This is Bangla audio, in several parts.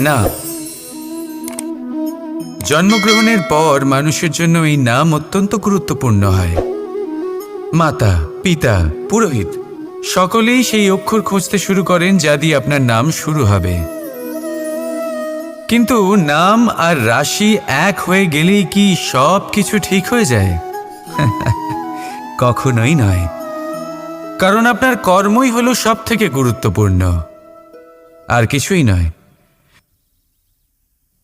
না। জন্মগ্রহণের পর মানুষের জন্য এই নাম অত্যন্ত গুরুত্বপূর্ণ হয়। মাতা, পিতা, পুরোহিত, সকলেই সেই অক্ষর খুঁজতে শুরু করেন যা দিয়ে আপনার নাম শুরু হবে। কিন্তু নাম আর রাশি এক হয়ে গেলেই কি সব কিছু ঠিক হয়ে যায়? কখনোই নয়। কারণ আপনার কর্মই হলো সব থেকে গুরুত্বপূর্ণ। আর কিছুই নয়।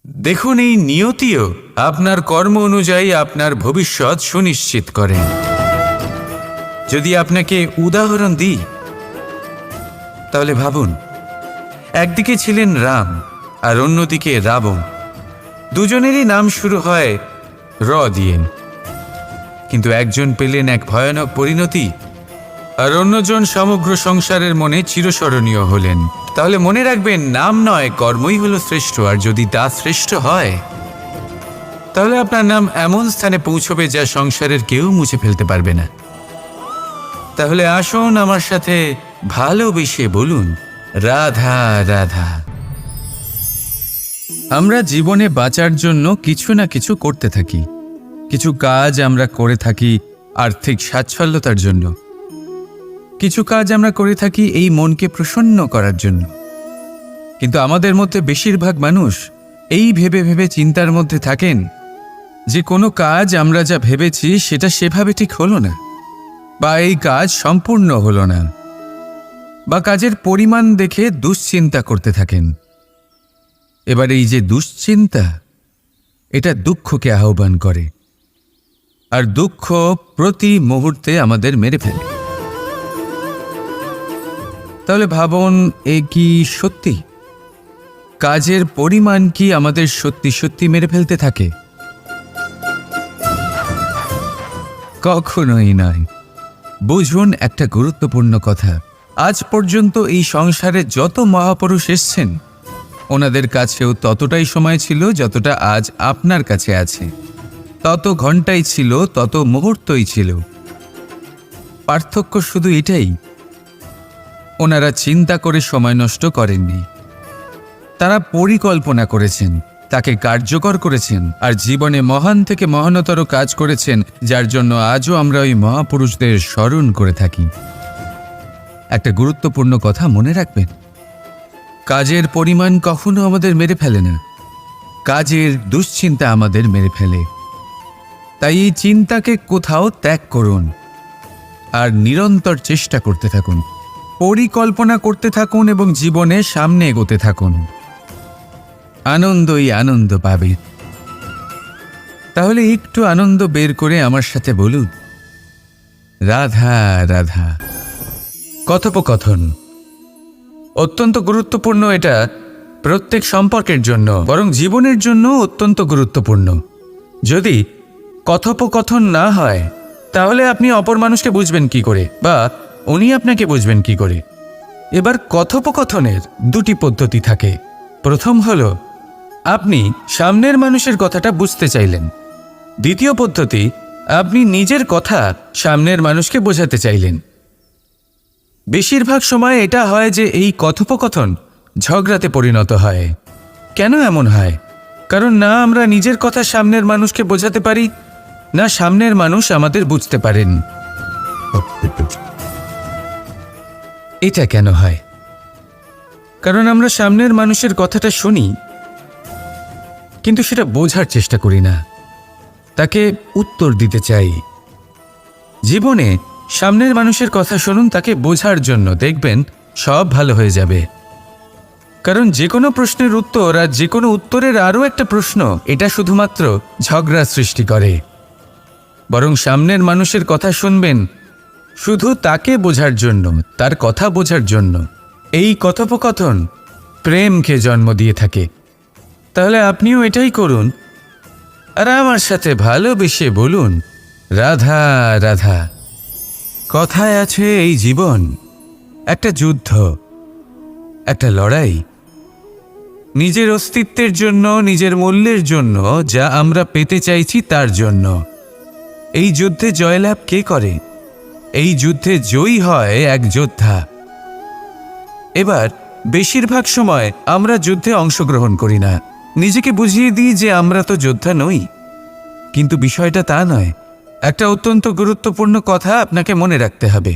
দেখুন, এই নিয়তিও আপনার কর্ম অনুযায়ী আপনার ভবিষ্যৎ সুনিশ্চিত করেন যদি আপনাকে উদাহরণ দিই, তাহলে ভাবুন, একদিকে ছিলেন রাম আর অন্যদিকে রাবণ। দুজনেরই নাম শুরু হয় র দিয়ে। কিন্তু একজন পেলেন এক ভয়ানক পরিণতি আর অন্যজন সমগ্র সংসারের মনে চিরস্মরণীয় হলেন। তাহলে মনে রাখবেন, নাম নয়, কর্মই হলো শ্রেষ্ঠ, আর যদি তা শ্রেষ্ঠ হয়, তাহলে আপনার নাম এমন স্থানে পৌঁছবে যা সংসারের কেউ মুছে ফেলতে পারবে না। তাহলে আসুন আমার সাথে ভালোবেসে বলুন, রাধা রাধা। আমরা জীবনে বাঁচার জন্য কিছু না কিছু করতে থাকি। কিছু কাজ আমরা করে থাকি আর্থিক স্বাচ্ছল্যতার জন্য। কিছু কাজ আমরা করে থাকি এই মনকে প্রসন্ন করার জন্য। কিন্তু আমাদের মধ্যে বেশিরভাগ মানুষ এই ভেবে ভেবে চিন্তার মধ্যে থাকেন যে কোনো কাজ আমরা যা ভেবেছি সেটা সেভাবে ঠিক হলো না, বা এই কাজ সম্পূর্ণ হলো না, বা কাজের পরিমাণ দেখে দুশ্চিন্তা করতে থাকেন। এবার এই যে দুশ্চিন্তা, এটা দুঃখকে আহ্বান করে, আর দুঃখ প্রতি মুহূর্তে আমাদের মেরে ফেলে। তাহলে ভাবুন, এ কি সত্যি? কাজের পরিমাণ কি আমাদের সত্যি সত্যি মেরে ফেলতে থাকে? কখনোই নয়। বুঝুন একটা গুরুত্বপূর্ণ কথা। আজ পর্যন্ত এই সংসারে যত মহাপুরুষ এসছেন, ওনাদের কাছেও ততটাই সময় ছিল যতটা আজ আপনার কাছে আছে। তত ঘন্টাই ছিল, তত মুহূর্তই ছিল। পার্থক্য শুধু এটাই ওনারা চিন্তা করে সময় নষ্ট করেননি। তারা পরিকল্পনা করেছেন, তাকে কার্যকর করেছেন আর জীবনে মহান থেকে মহানতর কাজ করেছেন, যার জন্য আজও আমরা ওই মহাপুরুষদের স্মরণ করে থাকি। একটা গুরুত্বপূর্ণ কথা মনে রাখবেন, কাজের পরিমাণ কখনো আমাদের মেরে ফেলে না। কাজের দুশ্চিন্তা আমাদের মেরে ফেলে। তাই এই চিন্তাকে কোথাও ত্যাগ করুন আর নিরন্তর চেষ্টা করতে থাকুন। পরিকল্পনা করতে থাকুন এবং জীবনে সামনে এগোতে থাকুন। আনন্দই আনন্দ পাবে। তাহলে একটু আনন্দ বের করে আমার সাথে বলুন। রাধা রাধা। কথোপকথন। অত্যন্ত গুরুত্বপূর্ণ এটা প্রত্যেক সম্পর্কের জন্য, বরং জীবনের জন্য অত্যন্ত গুরুত্বপূর্ণ। যদি কথোপকথন না হয়, তাহলে আপনি অপর মানুষকে বুঝবেন কি করে, বা উনি আপনাকে বুঝবেন কি করে। এবার কথোপকথনের দুটি পদ্ধতি থাকে। প্রথম হল, আপনি সামনের মানুষের কথাটা বুঝতে চাইলেন। দ্বিতীয় পদ্ধতি, আপনি নিজের কথা সামনের মানুষকে বোঝাতে চাইলেন। বেশিরভাগ সময় এটা হয় যে এই কথোপকথন ঝগড়াতে পরিণত হয়। কেন এমন হয়? কারণ না আমরা নিজের কথা সামনের মানুষকে বোঝাতে পারি, না সামনের মানুষ আমাদের বুঝতে পারেন। এটা কেন হয়? কারণ আমরা সামনের মানুষের কথাটা শুনি, কিন্তু সেটা বোঝার চেষ্টা করি না। তাকে উত্তর দিতে চাই। জীবনে সামনের মানুষের কথা শুনুন, তাকে বোঝার জন্য দেখবেন সব ভালো হয়ে যাবে। কারণ যে কোনো প্রশ্নের উত্তর আর যে কোনো উত্তরের আরও একটা প্রশ্ন, এটা শুধুমাত্র ঝগড়া সৃষ্টি করে। বরং সামনের মানুষের কথা শুনবেন শুধু তাকে বোঝার জন্য, তার কথা বোঝার জন্য। এই কথোপকথন প্রেমকে জন্ম দিয়ে থাকে। তাহলে আপনিও এটাই করুন। আর আমার সাথে ভালোবেসে বলুন, রাধা রাধা, কথায় আছে এই জীবন, একটা যুদ্ধ, একটা লড়াই। নিজের অস্তিত্বের জন্য, নিজের মূল্যের জন্য, যা আমরা পেতে চাইছি তার জন্য। এই যুদ্ধে জয়লাভ কে করে? এই যুদ্ধে জয়ী হয় এক যোদ্ধা। এবার, বেশিরভাগ সময় আমরা যুদ্ধে অংশগ্রহণ করি না। নিজেকে বুঝিয়ে দিই যে আমরা তো যোদ্ধা নই। কিন্তু বিষয়টা তা নয়। একটা অত্যন্ত গুরুত্বপূর্ণ কথা আপনাকে মনে রাখতে হবে।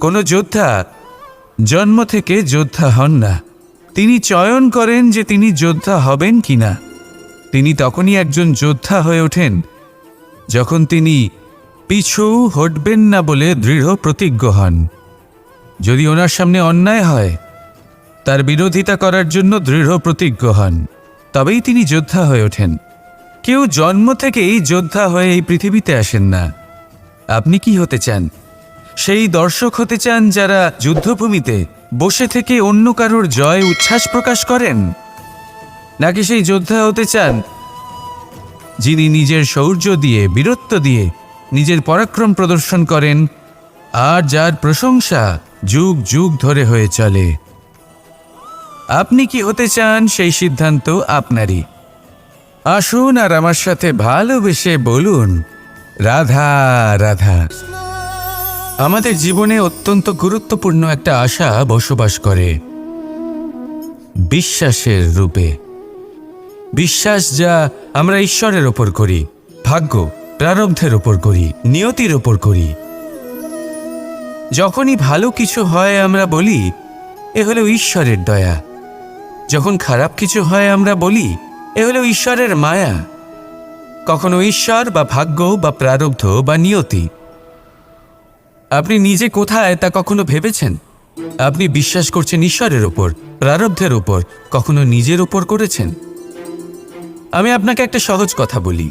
কোনো যোদ্ধা জন্ম থেকে যোদ্ধা হন না। তিনি চয়ন করেন যে তিনি যোদ্ধা হবেন কিনা। তিনি তখনই একজন যোদ্ধা হয়ে ওঠেন। যখন তিনি পিছু হটবেন না বলে দৃঢ় প্রতিজ্ঞ হন। যদি ওনার সামনে অন্যায় হয়, তার বিরোধিতা করার জন্য দৃঢ় প্রতিজ্ঞ হন। তবেই তিনি যোদ্ধা হয়ে ওঠেন। কেউ জন্ম থেকেই যোদ্ধা হয়ে এই পৃথিবীতে আসেন না। আপনি কি হতে চান? সেই দর্শক হতে চান যারা যুদ্ধভূমিতে বসে থেকে অন্য কারোর জয় উচ্ছ্বাস প্রকাশ করেন? নাকি সেই যোদ্ধা হতে চান, যিনি নিজের শৌর্য দিয়ে, বীরত্ব দিয়ে নিজের পরাক্রম প্রদর্শন করেন, আর যার প্রশংসা যুগ যুগ ধরে হয়ে চলে। আপনি কি হতে চান সেই সিদ্ধান্ত আপনারই। আসুন আর আমার সাথে ভালোবেসে বলুন, রাধা রাধা। আমাদের জীবনে অত্যন্ত গুরুত্বপূর্ণ একটা আশা বসবাস করে, বিশ্বাসের রূপে। বিশ্বাস যা আমরা ঈশ্বরের ওপর করি, ভাগ্য। প্রারব্ধের ওপর করি, নিয়তির ওপর করি। যখনই ভালো কিছু হয় আমরা বলি, এ হলো ঈশ্বরের দয়া। যখন খারাপ কিছু হয় আমরা বলি, এ হলো ঈশ্বরের মায়া। কখনো ঈশ্বর বা ভাগ্য বা প্রারব্ধ বা নিয়তি। আপনি নিজে কোথায় তা কখনো ভেবেছেন? আপনি বিশ্বাস করছেন ঈশ্বরের ওপর, প্রারব্ধের ওপর, কখনো নিজের ওপর করেছেন? আমি আপনাকে একটা সহজ কথা বলি।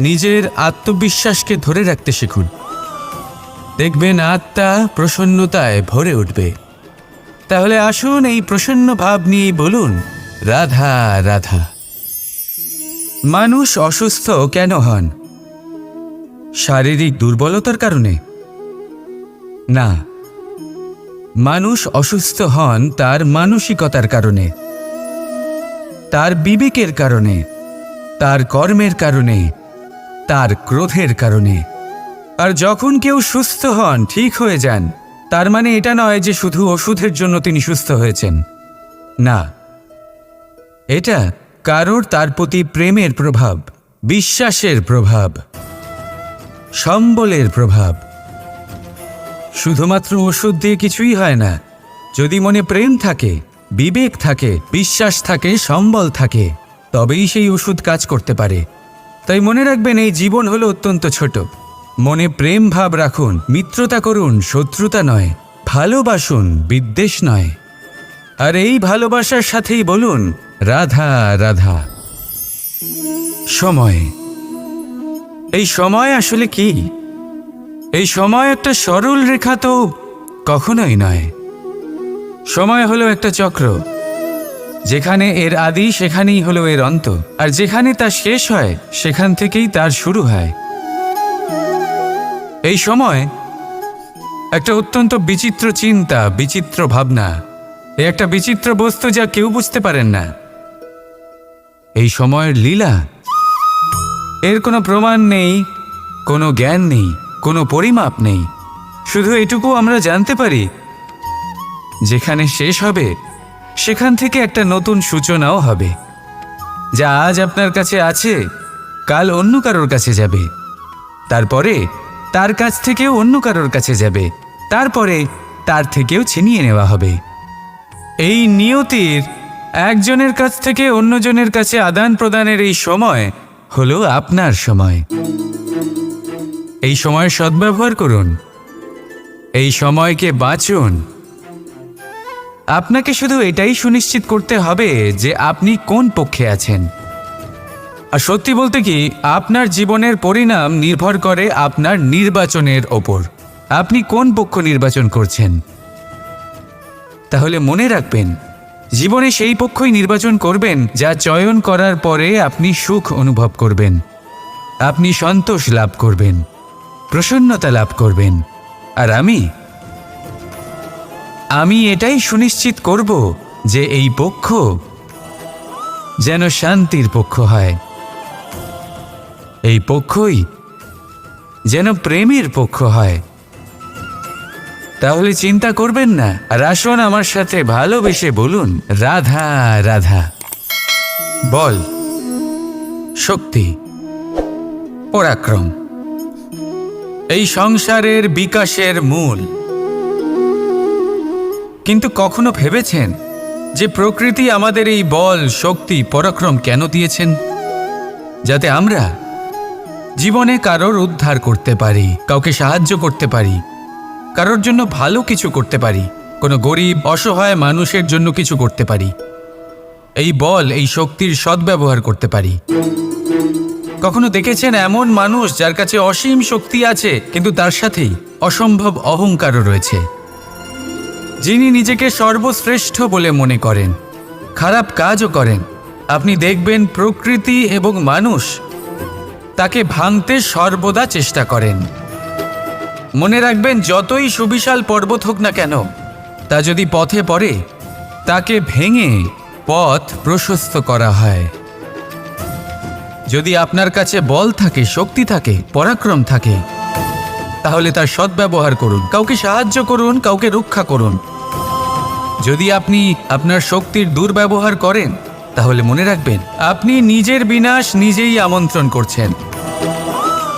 নিজের আত্মবিশ্বাসকে ধরে রাখতে শিখুন। দেখবেন আত্মা প্রসন্নতায় ভরে উঠবে। তাহলে আসুন এই প্রসন্ন ভাব নিয়ে বলুন, রাধা রাধা, মানুষ অসুস্থ কেন হন? শারীরিক দুর্বলতার কারণে? না, মানুষ অসুস্থ হন তার মানসিকতার কারণে, তার বিবেকের কারণে, তার কর্মের কারণে তার ক্রোধের কারণে। আর যখন কেউ সুস্থ হন, ঠিক হয়ে যান। তার মানে এটা নয় যে শুধু ওষুধের জন্য তিনি সুস্থ হয়েছেন। না। এটা কারোর তার প্রতি প্রেমের প্রভাব, বিশ্বাসের প্রভাব, সম্বলের প্রভাব। শুধুমাত্র ওষুধ দিয়ে কিছুই হয় না। যদি মনে প্রেম থাকে, বিবেক থাকে, বিশ্বাস থাকে, সম্বল থাকে, তবেই সেই ওষুধ কাজ করতে পারে। তাই মনে রাখবেন, এই জীবন হলো অত্যন্ত ছোট। মনে প্রেম ভাব রাখুন, মিত্রতা করুন, শত্রুতা নয়, ভালোবাসুন, বিদ্বেষ নয়। আর এই ভালোবাসার সাথেই বলুন, রাধা রাধা। সময়। এই সময় আসলে কি? এই সময় একটা সরল রেখা তো কখনোই নয়। সময় হলো একটা চক্র। যেখানে এর আদি, সেখানেই হলো এর অন্ত। আর যেখানে তা শেষ হয়, সেখান থেকেই তার শুরু হয়। এই সময় একটা অত্যন্ত বিচিত্র চিন্তা, বিচিত্র ভাবনা, এ একটা বিচিত্র বস্তু যা কেউ বুঝতে পারেন না। এই সময়ের লীলা, এর কোনো প্রমাণ নেই, কোনো জ্ঞান নেই, কোনো পরিমাপ নেই। শুধু এটুকু আমরা জানতে পারি, যেখানে শেষ হবে সেখান থেকে একটা নতুন সূচনাও হবে, যা আজ আপনার কাছে আছে, কাল অন্য কারোর কাছে যাবে। তারপরে তার কাছ থেকেও অন্য কারোর কাছে যাবে, তারপরে তার থেকেও ছিনিয়ে নেওয়া হবে। এই নিয়তির একজনের কাছ থেকে অন্যজনের কাছে আদান প্রদানের এই সময় হলো আপনার সময়। এই সময় সদ্ব্যবহার করুন। এই সময়কে বাঁচুন। আপনাকে শুধু এটাই সুনিশ্চিত করতে হবে যে আপনি কোন পক্ষে আছেন। আর সত্যি বলতে কি, আপনার জীবনের পরিণাম নির্ভর করে আপনার নির্বাচনের ওপর। আপনি কোন পক্ষ নির্বাচন করছেন? তাহলে মনে রাখবেন, জীবনে সেই পক্ষই নির্বাচন করবেন যা চয়ন করার পরে আপনি সুখ অনুভব করবেন। আপনি সন্তোষ লাভ করবেন, প্রসন্নতা লাভ করবেন। আর আমি আমি এটাই সুনিশ্চিত করব যে এই পক্ষ যেন শান্তির পক্ষ হয়। এই পক্ষই যেন প্রেমের পক্ষ হয়। তাহলে চিন্তা করবেন না। আর আসুন আমার সাথে ভালোবেসে বলুন, রাধা রাধা। বল। শক্তি। পরাক্রম। এই সংসারের বিকাশের মূল। কিন্তু কখনো ভেবেছেন যে প্রকৃতি আমাদের এই বল, শক্তি, পরাক্রম কেন দিয়েছেন? যাতে আমরা জীবনে কারোর উদ্ধার করতে পারি, কাউকে সাহায্য করতে পারি, কারোর জন্য ভালো কিছু করতে পারি, কোনো গরিব, অসহায় মানুষের জন্য কিছু করতে পারি, এই বল, এই শক্তির সদ্ব্যবহার করতে পারি। কখনো দেখেছেন এমন মানুষ যার কাছে অসীম শক্তি আছে, কিন্তু তার সাথেই অসম্ভব অহংকারও রয়েছে? যিনি নিজেকে সর্বশ্রেষ্ঠ বলে মনে করেন। খারাপ কাজও করেন। আপনি দেখবেন প্রকৃতি এবং মানুষ তাকে ভাঙতে সর্বদা চেষ্টা করেন। মনে রাখবেন, যতই সুবিশাল পর্বত হোক না কেন, তা যদি পথে পড়ে, তাকে ভেঙে পথ প্রশস্ত করা হয়। যদি আপনার কাছে বল থাকে, শক্তি থাকে, পরাক্রম থাকে তাহলে তার সদ্ব্যবহার করুন। কাউকে সাহায্য করুন, কাউকে রক্ষা করুন। যদি আপনি আপনার শক্তির দুর্ব্যবহার করেন, তাহলে মনে রাখবেন, আপনি নিজের বিনাশ নিজেই আমন্ত্রণ করছেন।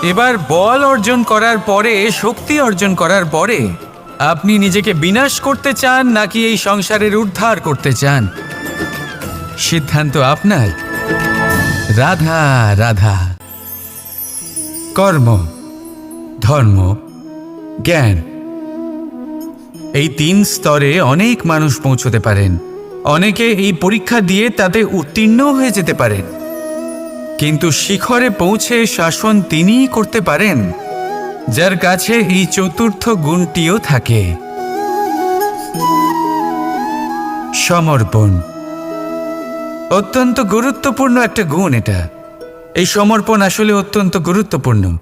এবার বল অর্জন করার পরে, শক্তি অর্জন করার পরে, আপনি নিজেকে বিনাশ করতে চান নাকি এই সংসারের উদ্ধার করতে চান? সিদ্ধান্ত আপনার। রাধা রাধা। কর্ম। ধর্ম, জ্ঞান। এই তিন স্তরে অনেক মানুষ পৌঁছতে পারেন। অনেকে এই পরীক্ষা দিয়ে তাতে উত্তীর্ণ হয়ে যেতে পারেন। কিন্তু শিখরে পৌঁছে শাসন তিনিই করতে পারেন, যার কাছে এই চতুর্থ গুণটিও থাকে। সমর্পণ। অত্যন্ত গুরুত্বপূর্ণ একটা গুণ এটা। এই সমর্পণ আসলে অত্যন্ত গুরুত্বপূর্ণ।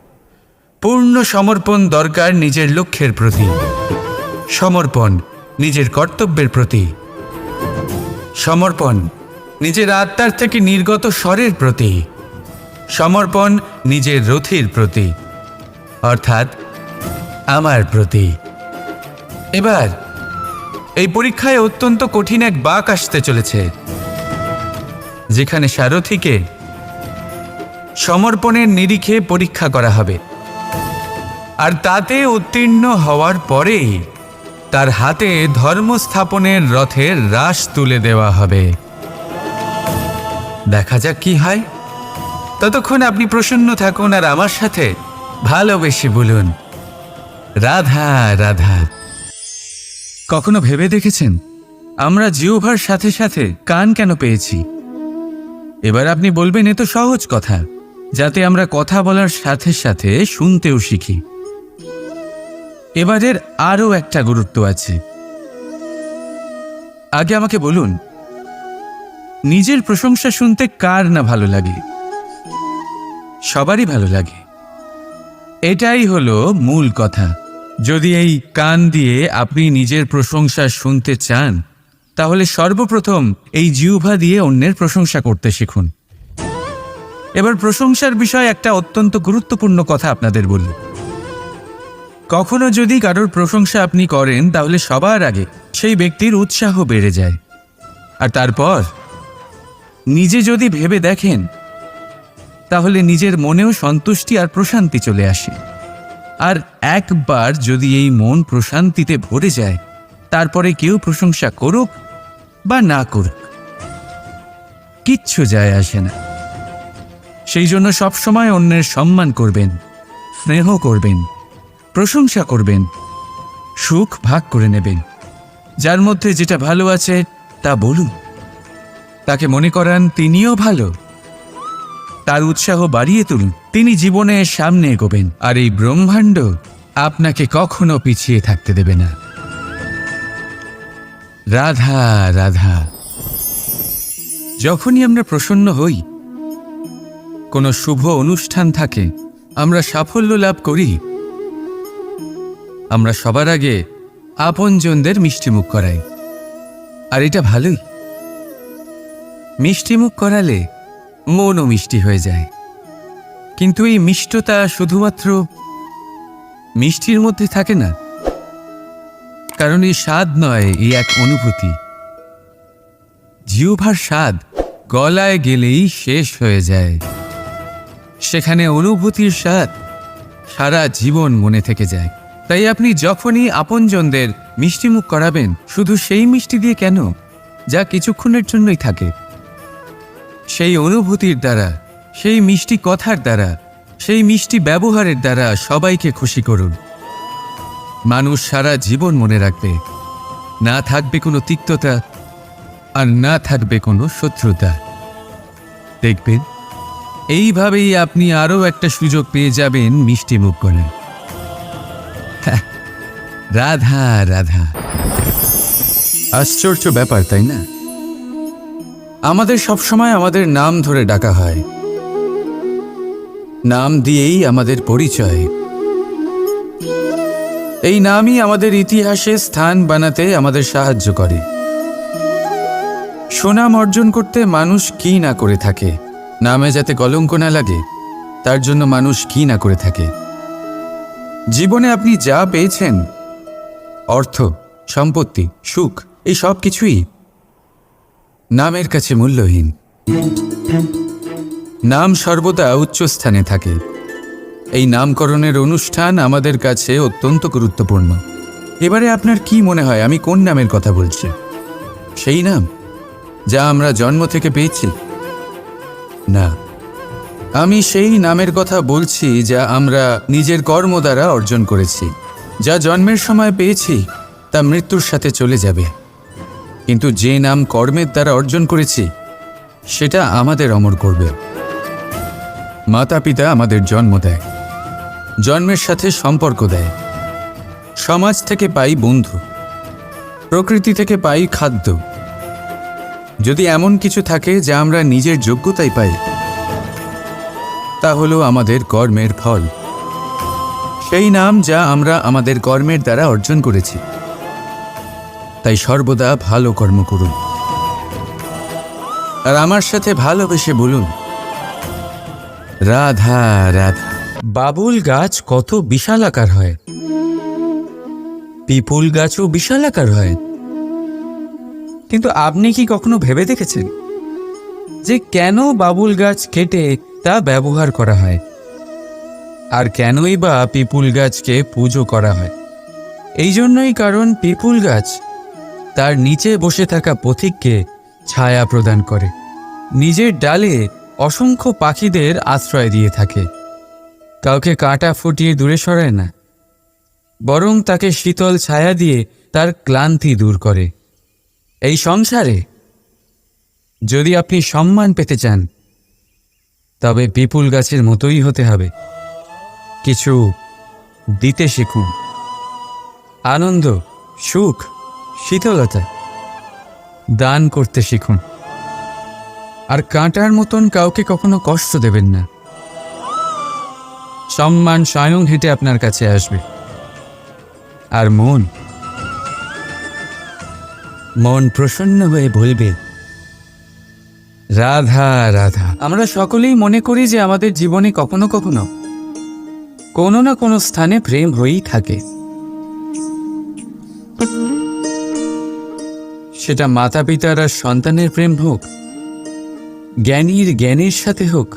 পূর্ণ সমর্পণ দরকার নিজের লক্ষ্যের প্রতি। সমর্পণ নিজের কর্তব্যের প্রতি। সমর্পণ নিজের আত্মার থেকে নির্গত স্বরের প্রতি। সমর্পণ নিজের রথির প্রতি, অর্থাৎ আমার প্রতি। এবার, এই পরীক্ষায় অত্যন্ত কঠিন এক বাক আসতে চলেছে, যেখানে সারথীকে সমর্পণের নিরিখে পরীক্ষা করা হবে। আর তাতে উত্তীর্ণ হওয়ার পরেই তার হাতে ধর্ম স্থাপনের রথের রাশ তুলে দেওয়া হবে। দেখা যাক কি হয়। ততক্ষণ আপনি প্রসন্ন থাকুন আর আমার সাথে ভালোবেসে বলুন, রাধা রাধা। কখনো ভেবে দেখেছেন? আমরা জিওভার সাথে সাথে কান কেন পেয়েছি? এবার আপনি বলবেন, এ তো সহজ কথা, যাতে আমরা কথা বলার সাথে সাথে শুনতেও শিখি। এবারের আরও একটা গুরুত্ব আছে। আগে আমাকে বলুন, নিজের প্রশংসা শুনতে কার না ভালো লাগে? সবারই ভালো লাগে। এটাই হলো মূল কথা। যদি এই কান দিয়ে আপনি নিজের প্রশংসা শুনতে চান, তাহলে সর্বপ্রথম এই জিউভা দিয়ে অন্যের প্রশংসা করতে শিখুন। এবার প্রশংসার বিষয় একটা অত্যন্ত গুরুত্বপূর্ণ কথা আপনাদের বলি। কখনো যদি কারোর প্রশংসা আপনি করেন, তাহলে সবার আগে সেই ব্যক্তির উৎসাহ বেড়ে যায়। আর তারপর নিজে যদি ভেবে দেখেন, তাহলে নিজের মনেও সন্তুষ্টি আর প্রশান্তি চলে আসে। আর একবার যদি এই মন প্রশান্তিতে ভরে যায়, তারপরে কেউ প্রশংসা করুক বা না করুক, কিচ্ছু যায় আসে না। সেই জন্য সবসময় অন্যের সম্মান করবেন, স্নেহ করবেন প্রশংসা করবেন, সুখ ভাগ করে নেবেন। যার মধ্যে যেটা ভালো আছে, তা বলুন। তাকে মনে করান তিনিও ভালো। তার উৎসাহ বাড়িয়ে তুলুন। তিনি জীবনে সামনে এগোবেন। আর এই ব্রহ্মাণ্ড আপনাকে কখনো পিছিয়ে থাকতে দেবে না। রাধা রাধা। যখনই আমরা প্রসন্ন হই, কোনো শুভ অনুষ্ঠান থাকে, আমরা সাফল্য লাভ করি। আমরা সবার আগে আপনজনদের মিষ্টিমুখ করাই। আর এটা ভালোই। মিষ্টিমুখ করালে মনও মিষ্টি হয়ে যায়। কিন্তু এই মিষ্টতা শুধুমাত্র মিষ্টির মধ্যে থাকে না। কারণ এই স্বাদ নয়, এই এক অনুভূতি। জিউভার স্বাদ গলায় গেলেই শেষ হয়ে যায়। সেখানে অনুভূতির স্বাদ সারা জীবন মনে থেকে যায়। তাই আপনি যখনই আপনজনদের মিষ্টিমুখ করাবেন শুধু সেই মিষ্টি দিয়ে কেন? যা কিছুক্ষণের জন্যই থাকে। সেই অনুভূতির দ্বারা সেই মিষ্টি কথার দ্বারা সেই মিষ্টি ব্যবহারের দ্বারা সবাইকে খুশি করুন। মানুষ সারা জীবন মনে রাখবে না থাকবে কোনো তিক্ততা আর না থাকবে কোনো শত্রুতা। দেখবেন এইভাবেই আপনি আরও একটা সুযোগ পেয়ে যাবেন মিষ্টি মুখ করে হ্যাঁ, রাধা রাধা। আশ্চর্য ব্যাপার, তাই না? আমাদের সবসময় আমাদের নাম ধরে ডাকা হয়। নাম দিয়েই আমাদের পরিচয়। এই নামই আমাদের ইতিহাসে স্থান বানাতে আমাদের সাহায্য করে। সুনাম অর্জন করতে মানুষ কি না করে থাকে? নামে যাতে কলঙ্ক না লাগে, তার জন্য মানুষ কি না করে থাকে? জীবনে আপনি যা পেয়েছেন অর্থ, সম্পত্তি, সুখ, এই সব কিছুই নামের কাছে মূল্যহীন। নাম সর্বদা উচ্চস্থানে থাকে। এই নামকরণের অনুষ্ঠান আমাদের কাছে অত্যন্ত গুরুত্বপূর্ণ। এবারে আপনার কি মনে হয়, আমি কোন নামের কথা বলছি? সেই নাম, যা আমরা জন্ম থেকে পেয়েছি? না। আমি সেই নামের কথা বলছি, যা আমরা নিজের কর্ম দ্বারা অর্জন করেছি। যা জন্মের সময় পেয়েছি, তা মৃত্যুর সাথে চলে যাবে। কিন্তু যে নাম কর্মের দ্বারা অর্জন করেছি, সেটা আমাদের অমর করবে। মাতা পিতা আমাদের জন্ম দেয়, জন্মের সাথে সম্পর্ক দেয়। সমাজ থেকে পাই বন্ধু, প্রকৃতি থেকে পাই খাদ্য। যদি এমন কিছু থাকে যা আমরা নিজের যোগ্যতায় পাই, তা হলো আমাদের কর্মের ফল। সেই নাম যা আমরা আমাদের কর্মের দ্বারা অর্জন করেছি। তাই সর্বদা ভালো কর্ম করুন। আর আমার সাথে ভালোবেসে বলুন, রাধা রাধা। বাবুল গাছ কত বিশাল আকার হয়। পিপুল গাছও বিশাল আকার হয়। কিন্তু আপনি কি কখনো ভেবে দেখেছেন যে কেন বাবুল গাছ কেটে তা ব্যবহার করা হয়? আর কেনই বা পিপুল গাছকে পুজো করা হয়? এই জন্যই কারণ পিপুল গাছ তার নিচে বসে থাকা পথিককে ছায়া প্রদান করে। নিজের ডালে অসংখ্য পাখিদের আশ্রয় দিয়ে থাকে। কাউকে কাঁটা ফুটিয়ে দূরে সরায় না। বরং তাকে শীতল ছায়া দিয়ে তার ক্লান্তি দূর করে। এই সংসারে যদি আপনি সম্মান পেতে চান, তবে পিপুল গাছের মতোই হতে হবে। কিছু দিতে শিখুন। আনন্দ, সুখ, শীতলতা দান করতে শিখুন। আর কাঁটার মতন কাউকে কখনো কষ্ট দেবেন না। সম্মান স্বয়ং হেঁটে আপনার কাছে আসবে। আর মন মন প্রসন্ন হয়ে বলবে, রাধা রাধা। আমরা সকলেই মনে করি যে আমাদের জীবনে কখনো কখনো কোনো না কোনো স্থানে প্রেম হয়েই থাকে। সেটা মাতা পিতার আর সন্তানের প্রেম হোক, জ্ঞানীর জ্ঞানের সাথে হোক,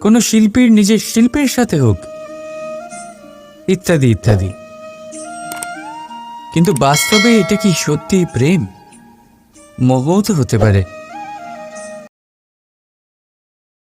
কোনো শিল্পীর নিজের শিল্পের সাথে হোক, ইত্যাদি ইত্যাদি। কিন্তু বাস্তবে এটা কি সত্যি প্রেম? মোহও হতে পারে।